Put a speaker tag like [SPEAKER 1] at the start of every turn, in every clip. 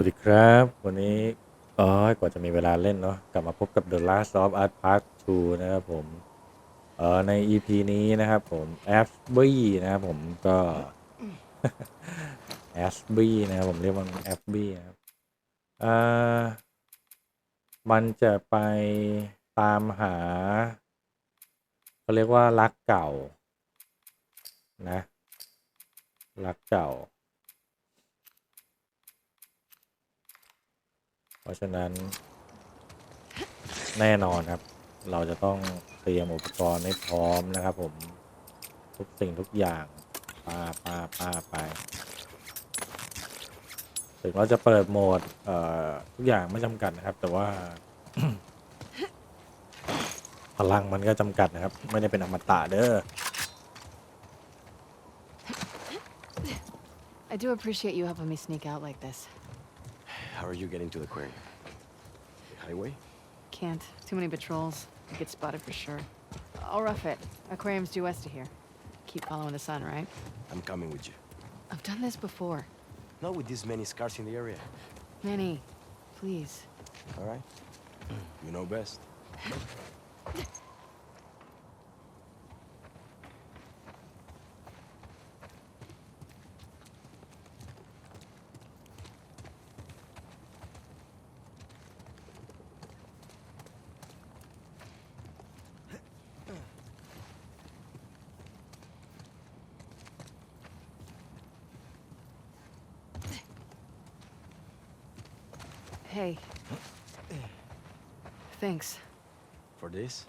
[SPEAKER 1] วัสดีครับ วันนี้อ๋อกว่าจะมีเวลาเล่นเนาะกลับมาพบกับ The Last of Us Part 2 นะครับผมเอ่อใน EP นี้นะครับผม a s b y นะครับผมก็ a s b y นะครับผมเรียกว่า a s b y นะครับอ่ามันจะไปตามหาเขาเรียกว่ารักเก่า นะ รักเก่า เพ ราะฉะนั้น แน่นอนครับ เราจะต้องเตรียมอุปกรณ์ให้พร้อมนะครับ ผมทุกสิ่งทุกอย่างป้าป้าป้าไป ถึงเราจะเปิดโหมดเอ่อทุกอย่างไม่จำกัดนะครับ แต่ว่า พลังมันก็จำกัดนะครับ ไม่ได้เป็นอมตะเด้อ
[SPEAKER 2] I do appreciate you helping me sneak out like this.
[SPEAKER 3] How are you getting to the aquarium? The highway?
[SPEAKER 2] Can't. Too many patrols. I get spotted for sure. I'll rough it. Aquarium's due west of here. Keep following the sun, right?
[SPEAKER 3] I'm coming with you.
[SPEAKER 2] I've done this before.
[SPEAKER 3] Not with this many scars in the area.
[SPEAKER 2] Many. please.
[SPEAKER 3] All right? You know best.
[SPEAKER 2] Hey. Thanks.
[SPEAKER 3] For this?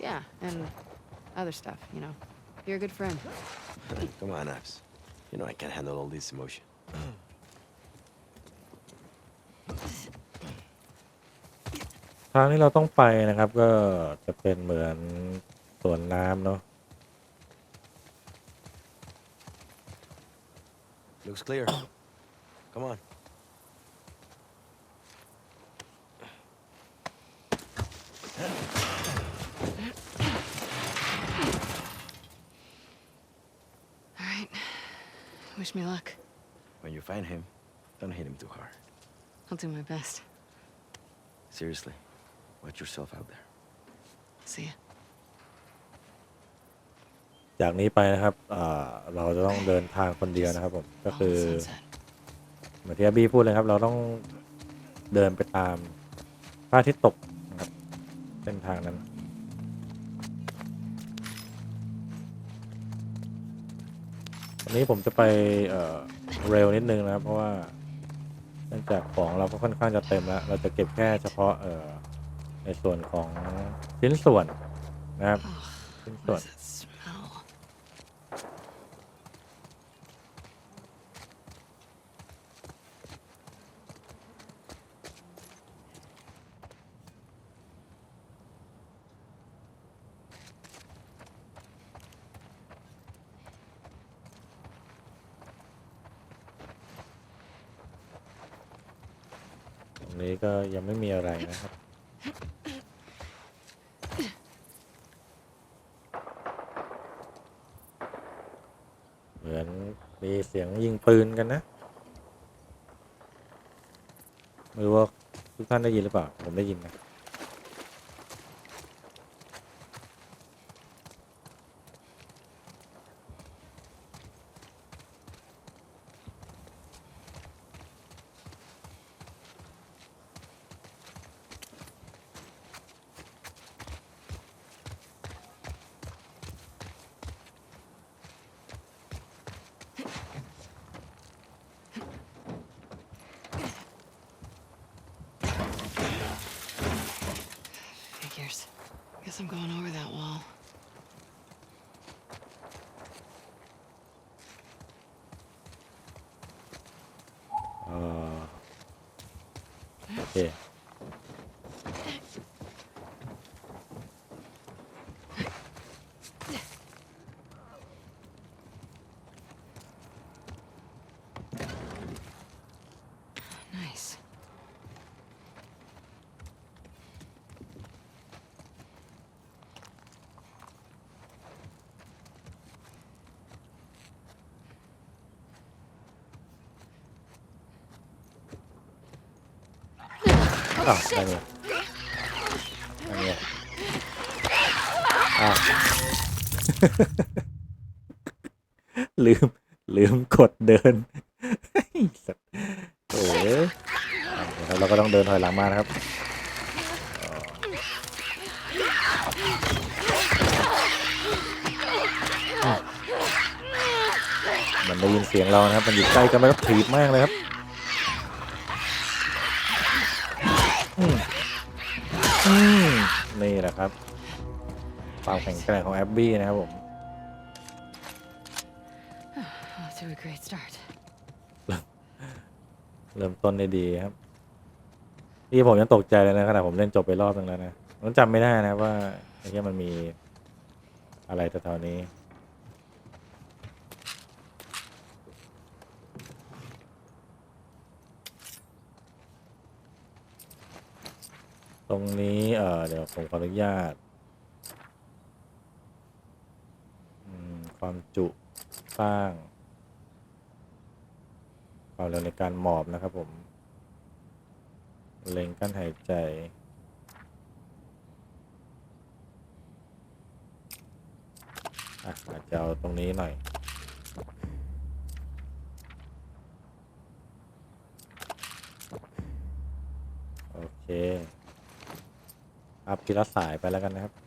[SPEAKER 2] Yeah, and other stuff, you know. You're a good friend.
[SPEAKER 3] Come on, Abs. You know I can't handle all this emotion.
[SPEAKER 1] ทางที่เราต้องไปนะครับ ก็จะเป็นเหมือนสวนน้ำเนาะ
[SPEAKER 3] Looks clear. Come on.
[SPEAKER 2] All right. Wish me luck.
[SPEAKER 3] When you find him, don't hit him too hard.
[SPEAKER 2] I'll do my best.
[SPEAKER 3] Seriously. Watch yourself out there.
[SPEAKER 2] See ya.
[SPEAKER 1] จากนี้ไปนะครับเอ่อเราจะต้องเดินทางคนเดียวนะครับผมก็คือ
[SPEAKER 2] Follow the sunset.
[SPEAKER 1] เหมือนที่อาบี้พูดเลยครับ เราต้องเดินไปตามพระอาทิตย์ตกนะครับเส้นทางนั้น นนี้ผมจะไปเอ่อเร็วนิดนึงนะครับเพราะว่าเนื่องจากของเราก็ค่อนข้างจะเต็มแล้ว เราจะเก็บแค่เฉพาะเอ่อในส่วนของชิ้นส่วนนะครับ
[SPEAKER 2] Oh,
[SPEAKER 1] ชิ้นส่วน
[SPEAKER 2] what is that smell?
[SPEAKER 1] ตรง นี้ก็ยังไม่มีอะไรนะครับ เหมือนมีเสียงยิงปืนกันนะ ไม่รู้ว่าทุกท่านได้ยินหรือเปล่า ผมได้ยินนะ โอ้าวได้เลยได้เลยอ้าว ลืม ลืมกดเดินสัตว์โอ้ยอะเดี๋ยวเราก็ต้องเดินถอยหลังมานะครับมันได้ยินเสียงเรานะครับ มันอยู่ใกล้กันแล้วถีบมากเลยครับ อืม อืมนี่แหละครับความแข็งแกร่งของแอบบี้นะครับผม
[SPEAKER 2] Oh, to a great start.
[SPEAKER 1] เริ่มต้นได้ดีครับที่ผมยังตกใจเลยนะขณะผมเล่นจบไปรอบนึงแล้วนะผมจำไม่ได้นะว่าไอ้ที่มันมีอะไรแถวๆนี้ ตรงนี้เออเดี๋ยวผมขออนุญาตความจุสร้างความเร็วในการหมอบนะครับผม เล็งกั้นหายใจอะอาจจะเอาตรงนี้หน่อยโอเค อัพทีละสายไปแล้วกันนะครับ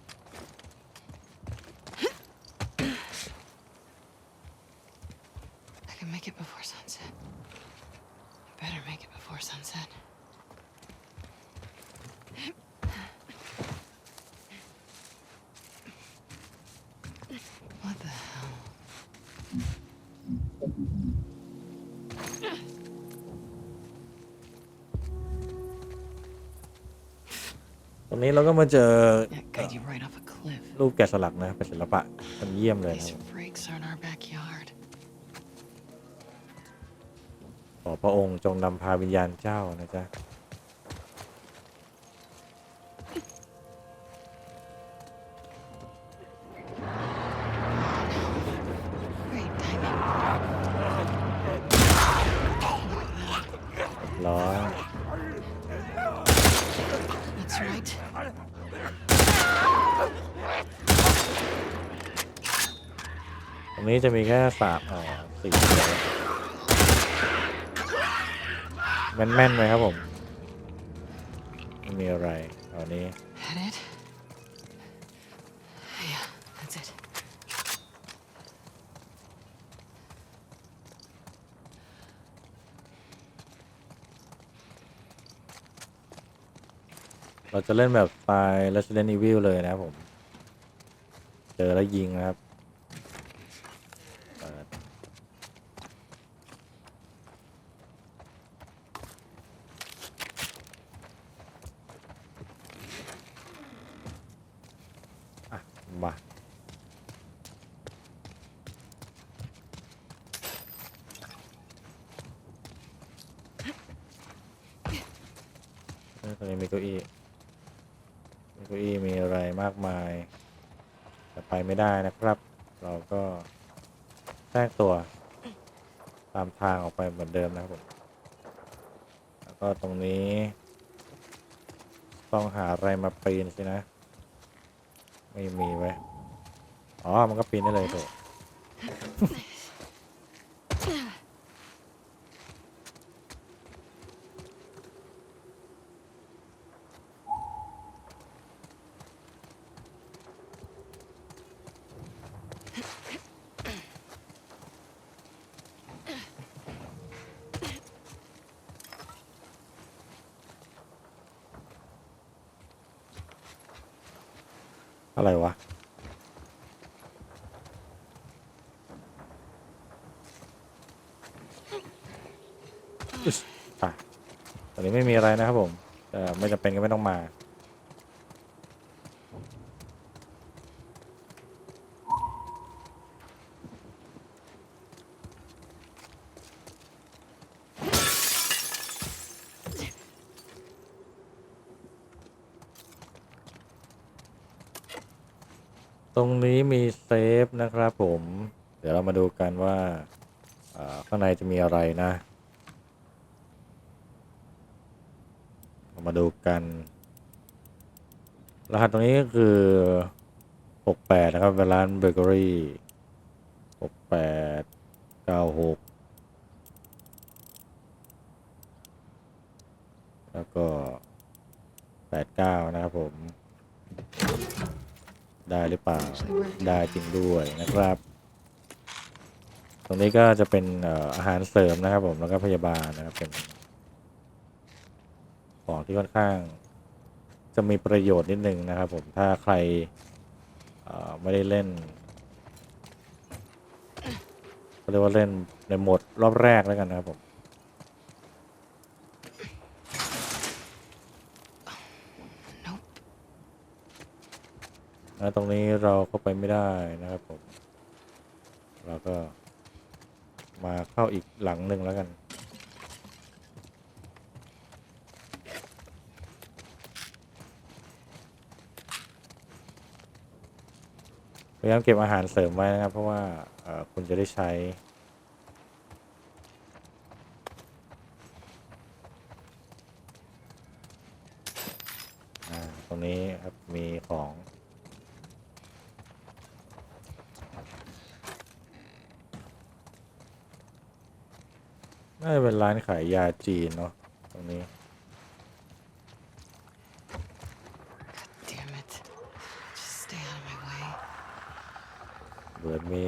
[SPEAKER 1] มาเจอ
[SPEAKER 2] That guide you right off a cliff.
[SPEAKER 1] รูปแกะสลักนะเป็นศิลปะมันเยี่ยมเลยนะ
[SPEAKER 2] These
[SPEAKER 1] ครับ
[SPEAKER 2] freaks are in our backyard.
[SPEAKER 1] ขอพระองค์จงนำพาวิญญาณเจ้านะจ๊ะ นี้จะมีแค่สามอ๋อสี่เดียวแม่นๆไหมครับผมไม่มีอะไรเอานี้
[SPEAKER 2] That it? Yeah, that's it.
[SPEAKER 1] เราจะเล่นแบบสไตล์ Resident Evil เลยนะครับผม เจอแล้วยิงนะครับเปิดอะ มาเอ้ยตรงนี้มีเก้าอี้ มีเก้าอี้มีอะไรมากมาย แต่ไปไม่ได้นะครับ เราก็แทรกตัว ตามทางออกไปเหมือนเดิมนะครับผม แล้วก็ตรงนี้ ต้องหาอะไรมา ปีนสินะ ไม่มีไว้ อ๋อ มันก็ปีนได้เลยเถอะไรวะ อึ๊สอะตอนนี้ ไม่มีอะไรนะครับผมแต่ไม่จำเป็นก็ไม่ต้องมา ตรงนี้มีเซฟนะครับผม เดี๋ยวเรามาดูกันว่าข้างในจะมีอะไรนะ โอ เรา มาดูกัน รหัสตรงนี้ก็คือ 68 นะครับเวลานเบเกอรี่ 68 96 แล้วก็ 89 นะครับผม ได้หรือเปล่า ได้จริงด้วยนะครับ ตรงนี้ก็จะเป็นอาหารเสริมนะครับผม แล้วก็พยาบาลนะครับเป็น ของที่ค่อนข้าง จะมีประโยชน์นิดนึงนะครับผมถ้าใครไม่ได้เล่นเรียกว่าเล่นในโหมดรอบแรกแล้วกันนะครับผมนะตรงนี้เราเข้าไปไม่ได้นะครับผม เราก็มาเข้าอีกหลังหนึ่งแล้วกัน พยายามเก็บอาหารเสริมไว้นะครับ เพราะว่าคุณจะได้ใช้ตรงนี้ครับมีของน่าจะเป็นร้านขายยาจีนเนาะตรงนี้
[SPEAKER 2] Damn it. Just stay out of my way.
[SPEAKER 1] เหมือนมี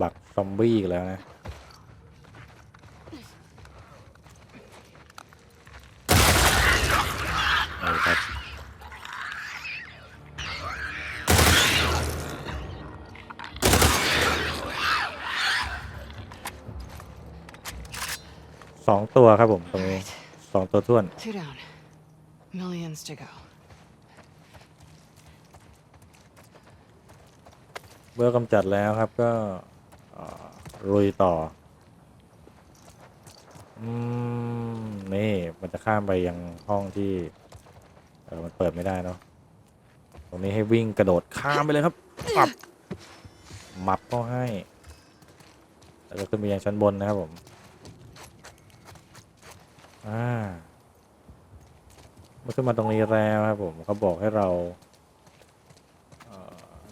[SPEAKER 1] บักซอมบี้อีกแล้วนะ เอาครับ สองตัวครับผม ตรงนี้ สองตัวท้วน
[SPEAKER 2] Two down. Millions to go.
[SPEAKER 1] เมื่อกำจัดแล้วครับก็เอ่อลุยต่อ อืม นี่ มันจะข้ามไปยังห้องที่ เออมันเปิดไม่ได้เนาะตรงนี้ให้วิ่งกระโดดข้ามไปเลยครับปับมับก็ให้แล้วก็ขึ้นไปยังชั้นบนนะครับผม อ่าเมื่อขึ้นมาตรงนี้แล้วครับผมเขาบอกให้เรา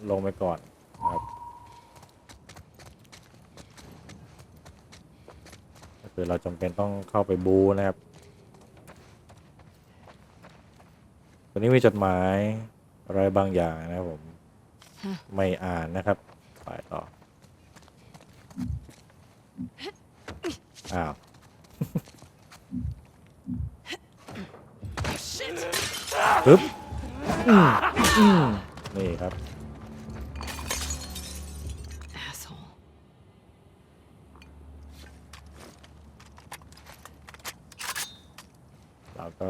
[SPEAKER 1] ลงไปก่อนนะ ครับก็คือเราจำเป็นต้องเข้าไปบูนะครับตัวนี้มีจดหมายอะไรบางอย่างนะครับผม
[SPEAKER 2] ฮะ
[SPEAKER 1] ไม่อ่านนะครับ ไปต่อ อ้าว ปึ๊บอืมอืมนี่ครับ
[SPEAKER 2] Asshole.
[SPEAKER 1] แล้ว ก็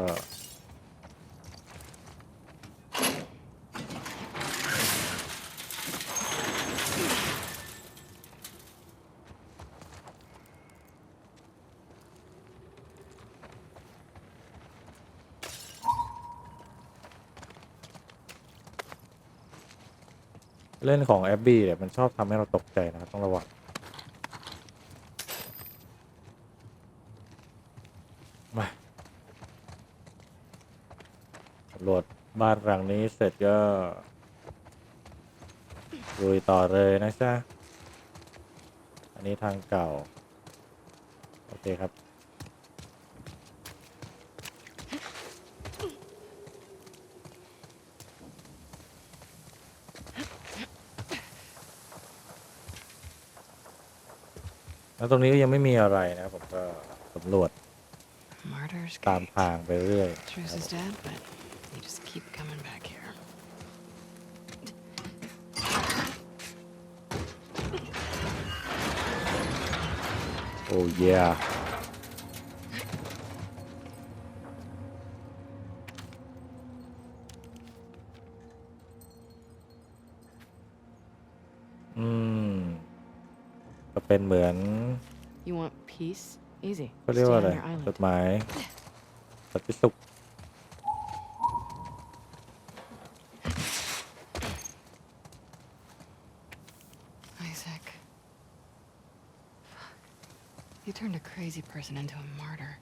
[SPEAKER 1] เล่นของแอบบี้เนี่ยมันชอบทำให้เราตกใจนะครับต้องระวัง มาสำรวจ บ้านหลังนี้เสร็จก็ลุยต่อเลยนะจ๊ะ อันนี้ทางเก่า โอเคครับ แล้วตรงนี้ก็ยังไม่มีอะไรนะครับผมก็สำรวจ
[SPEAKER 2] Martyr's
[SPEAKER 1] ตาม
[SPEAKER 2] Gate.
[SPEAKER 1] ทางไปเรื่อย
[SPEAKER 2] Truce
[SPEAKER 1] ครับ
[SPEAKER 2] is dead, but you just keep coming back here.
[SPEAKER 1] โอ้เย่อืมก็เป็นเหมือน
[SPEAKER 2] You want peace? Easy.
[SPEAKER 1] เขาเรียก
[SPEAKER 2] Stay
[SPEAKER 1] ว่า
[SPEAKER 2] on
[SPEAKER 1] อะไร
[SPEAKER 2] your
[SPEAKER 1] จ
[SPEAKER 2] island.
[SPEAKER 1] ดหมายสันติสุข
[SPEAKER 2] crazy person into a martyr.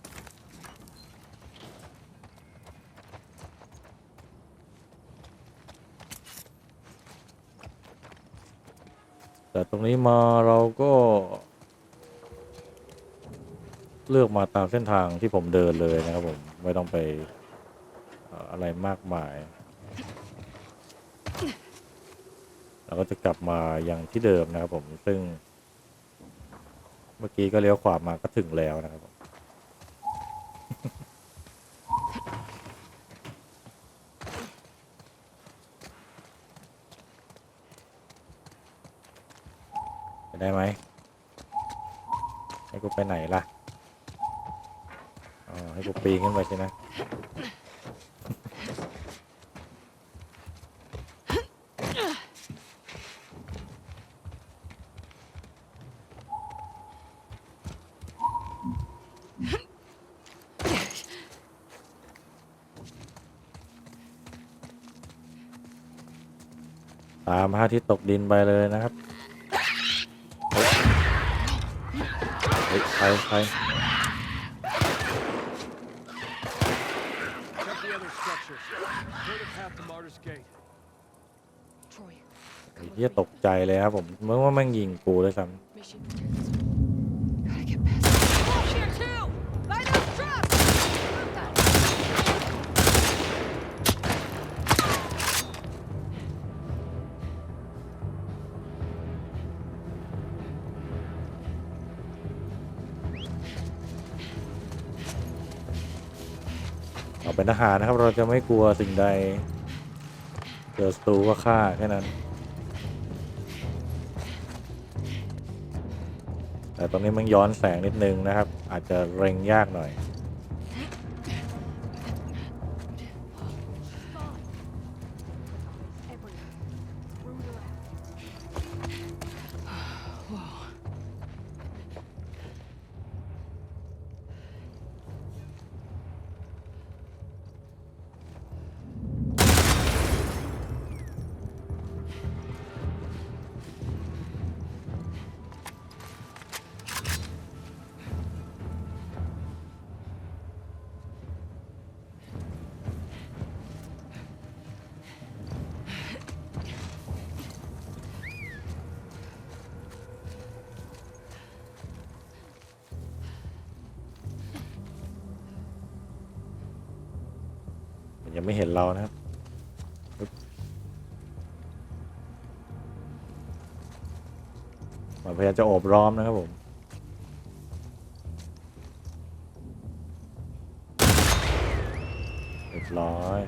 [SPEAKER 1] แต่ตรงนี้มาเราก็ เลือกมาตามเส้นทางที่ผมเดินเลยนะครับผม ไม่ต้องไปอะไรมากมาย เราก็จะกลับมาอย่างที่เดิมนะครับผมซึ่ง มื่อกี้ก็เลี้ยวขวามาก็ถึงแล้วนะครับไปได้ไหมให้กูไปไหนล่ะอ๋อให้กูปีนขึ้นไปใช่ไหม ตามพระอาทิตย์ตกดินไปเลยนะครับเฮ้ยใครใคร
[SPEAKER 4] Check the other structures. Clear the path to Martyr's Gate.
[SPEAKER 5] Troy,
[SPEAKER 1] ไอ้เหี้ยตกใจเลยครับผมเมื่อว่ามันยิงกูด้วยซ้ำ หารนะครับ เราจะไม่กลัวสิ่งใดเจอศัตรูก็ฆ่าแค่นั้น แต่ตอนนี้มันย้อนแสงนิดนึงนะครับ อาจจะเร่งยากหน่อย พยายามจะโอบล้อมนะครับผมเรียบร้อย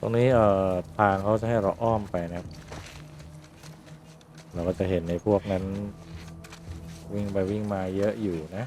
[SPEAKER 1] ตรงนี้เอ่อทางเขาจะให้เราอ้อมไปนะครับ เราก็จะเห็นในพวกนั้น วิ่งไปวิ่งมาเยอะอยู่นะ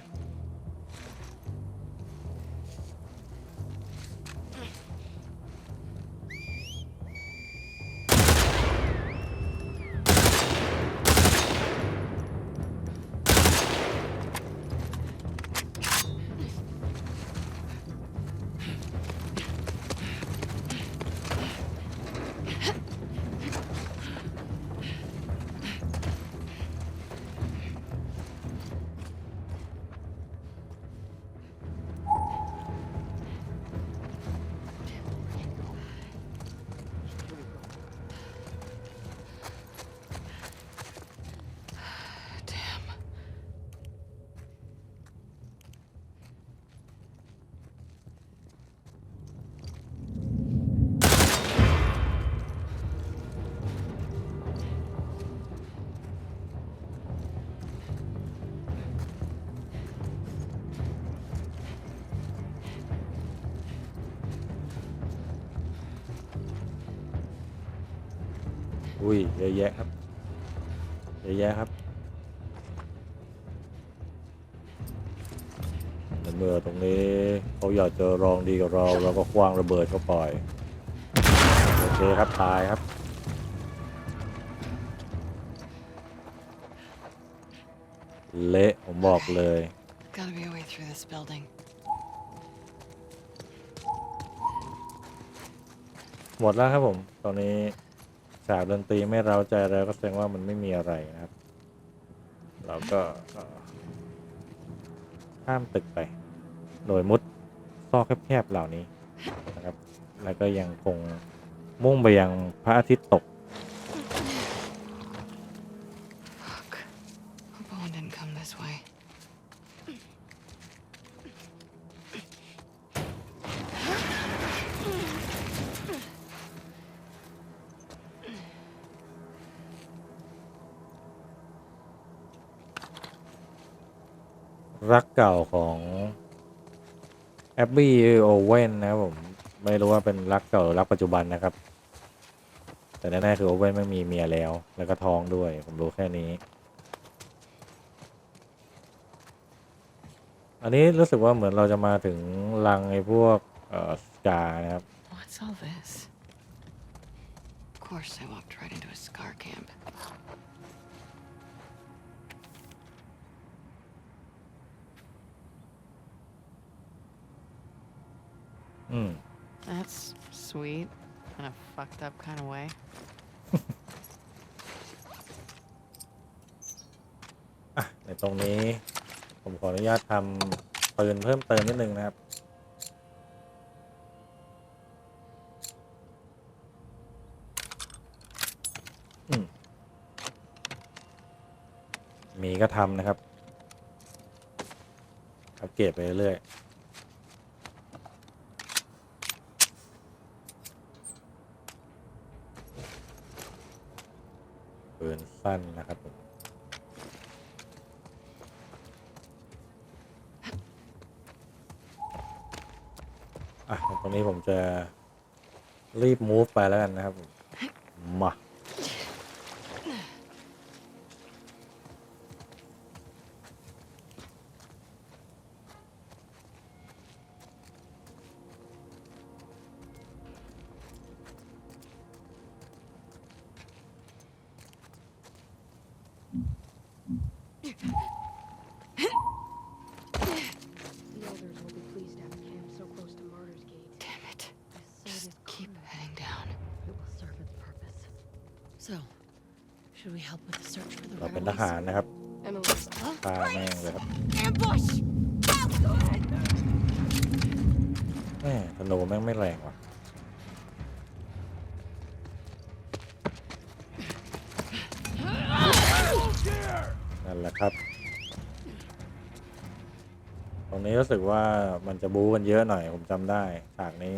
[SPEAKER 1] อุ้ยเยอะแยะครับเยอะแยะครับเหมือนเมื่อตรงนี้เขาอยากจะลองดีกับเราเราก็คว้างระเบิดเข้าไปโอเคครับตายครับเละผมบอกเลย
[SPEAKER 2] Gotta be a way through this building.
[SPEAKER 1] หมดแล้วครับผม ตอนนี้ ฉากดนตรีไม่เร้าใจแล้วก็แสดงว่ามันไม่มีอะไรนะครับ เราก็ข้ามตึกไป โดยมุดซอกแคบๆเหล่านี้นะครับ แล้วก็ยังคงมุ่งไปยังพระอาทิตย์ตก
[SPEAKER 2] Fuck. Hope Owen didn't come this way.
[SPEAKER 1] R ักเก่าของแอบบี้โอเว่นนะครับผม ไม่รู้ว่าเป็นรักเก่าหรือรักปัจจุบันนะครับ แต่แน่ๆคือโอเว่นไม่มีเมียแล้ว แล้วก็ท้องด้วย ผมรู้แค่นี้ อันนี้รู้สึกว่าเหมือนเราจะมาถึงรังไอ้พวกเอ่อสกานะครับ
[SPEAKER 2] What's all this? Of course, I walked right into a scar camp.
[SPEAKER 1] อืม
[SPEAKER 2] That's sweet. In a fucked up kind of way.
[SPEAKER 1] อะในตรงนี้ ผมขออนุญาตทำปืนเพิ่มเติมนิดนึงนะครับ อืมมีก็ทำนะครับอัปเกรดไปเรื่อยๆ ปืนสั้นนะครับผมอะตรงนี้ผมจะรีบ move ไปแล้วกันนะครับมา ม่ธนูแม่งไม่แรงว่ะนั่นแหละครับ ตรงนี้รู้สึกว่ามันจะบู๊กันเยอะหน่อยผมจำได้ฉากนี้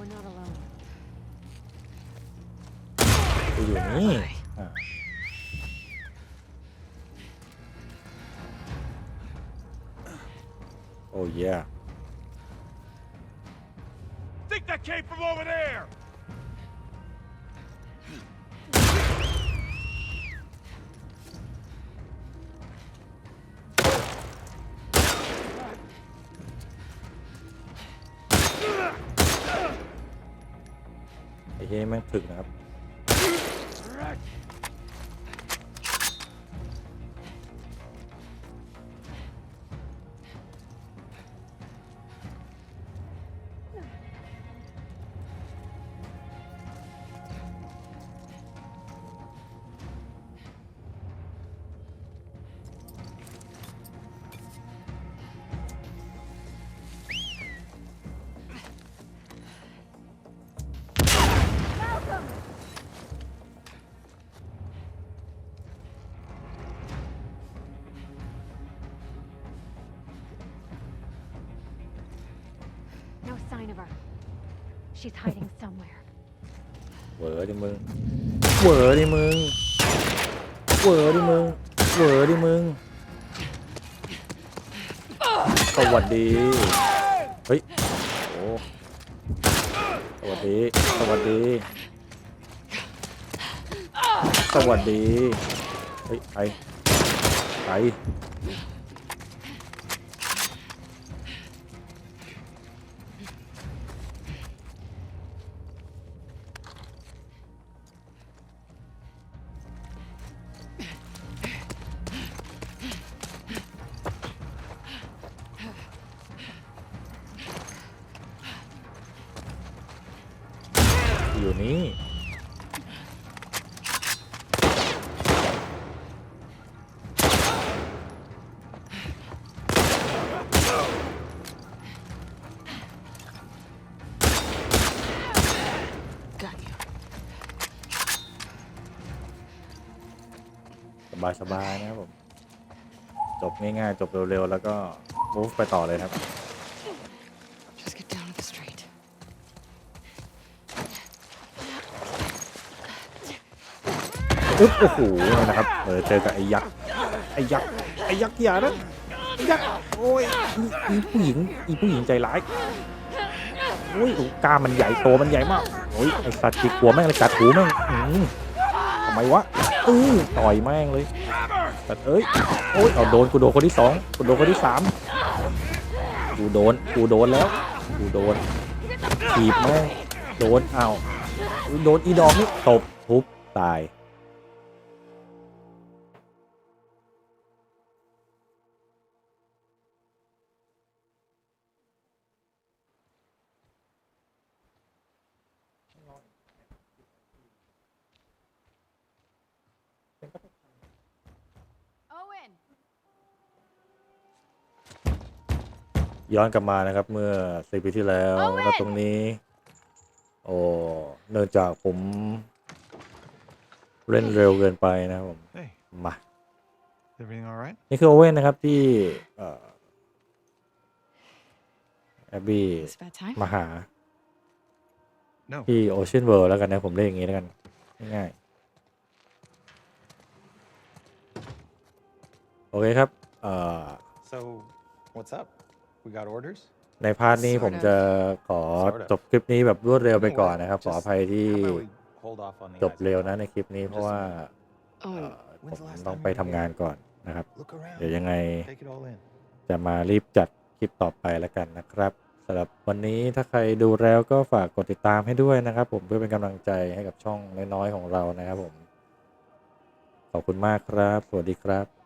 [SPEAKER 2] We're not alone.
[SPEAKER 1] กูอยู่นี่อ่ะโอ้ย
[SPEAKER 4] Think that came from over there!
[SPEAKER 5] She's hiding somewhere.
[SPEAKER 1] เหวอดิมึงเหวอดิมึงเหวอดิมึงเหวอดิมึง สวัสดี เฮ้ย โอ้สวัสดี สวัสดี สวัสดี เฮ้ยไปไปอ สบายสบายๆนะครับผม จบง่ายๆ จบเร็วๆ แล้วก็ move ไปต่อเลยครับ
[SPEAKER 2] Just get down to the street.
[SPEAKER 1] อึ๊บโอ้โหนี่นะครับเออเจอกับไอ้ยักษ์ไอ้ยักษ์ไอ้ยักษ์อย่านะไอ้ยักษ์โอ้ยอีอีผู้หญิงอีผู้หญิงใจร้ายโอ้ยดูกล้ามมันใหญ่โตมันใหญ่มากโอ้ยไอ้สัตว์จีกลัวแม่งเลยกัดหูแม่งอืมทำไมวะ อือต่อยแม่งเลยแต่เอ้ยโอ้ยเอาโดนกูโดนคนที่สองกูโดนคนที่สามกูโดนกูโดนแล้วกูโดนถีบแม่งโดนเอาโดนอีดอกนี่ตบทุบตาย ย้อนกลับมานะครับ เมื่อสิปีที่แล้ว
[SPEAKER 2] เอาเว้ย
[SPEAKER 1] แล้วตรงนี้ โอ้เนื่องจากผม เล่นเร็วเกินไปนะครับผม
[SPEAKER 6] Hey,
[SPEAKER 1] มา
[SPEAKER 6] everything all right?
[SPEAKER 1] นี่คือโอเว่นนะครับที่เอ่อแอบบี้
[SPEAKER 2] It's about time.
[SPEAKER 1] มาหา
[SPEAKER 6] No.
[SPEAKER 1] ที่โอเชียนเวิลด์แล้วกันนะ ผมเรียกอย่างงี้แล้วกัน ง่ายๆโอเคครับเอ่อ
[SPEAKER 7] So, what's up? We got orders?
[SPEAKER 1] ในพาร์ทนี้
[SPEAKER 2] Sort
[SPEAKER 1] ผม
[SPEAKER 2] of
[SPEAKER 1] จะขอ
[SPEAKER 7] Sort of
[SPEAKER 1] จบคลิปนี้แบบรวดเร็วไป
[SPEAKER 7] No
[SPEAKER 1] ก่อน
[SPEAKER 7] way.
[SPEAKER 1] นะครับ ขออ
[SPEAKER 7] Just
[SPEAKER 1] ภัยที่
[SPEAKER 7] How about we hold off on the
[SPEAKER 1] จบ
[SPEAKER 7] eyes
[SPEAKER 1] เร็ว
[SPEAKER 7] on
[SPEAKER 1] นะ
[SPEAKER 7] that?
[SPEAKER 1] ในคลิปนี้เพราะว่า
[SPEAKER 2] Owen,
[SPEAKER 1] เอ่อ
[SPEAKER 7] When's
[SPEAKER 1] ผม
[SPEAKER 7] the last
[SPEAKER 1] ต้อง
[SPEAKER 7] time
[SPEAKER 1] ไป
[SPEAKER 7] you were
[SPEAKER 1] ทำงาน
[SPEAKER 7] here?
[SPEAKER 1] ก่อนนะครับ
[SPEAKER 7] Look around.
[SPEAKER 1] เดี๋ยวยังไง
[SPEAKER 7] Take it all in.
[SPEAKER 1] จะมารีบจัดคลิปต่อไปแล้วกันนะครับสำหรับวันนี้ถ้าใครดูแล้วก็ฝากกดติดตามให้ด้วยนะครับ ผมเพื่อเป็นกำลังใจให้กับช่องน้อยๆของเรานะครับผม ขอบคุณมากครับ สวัสดีครับ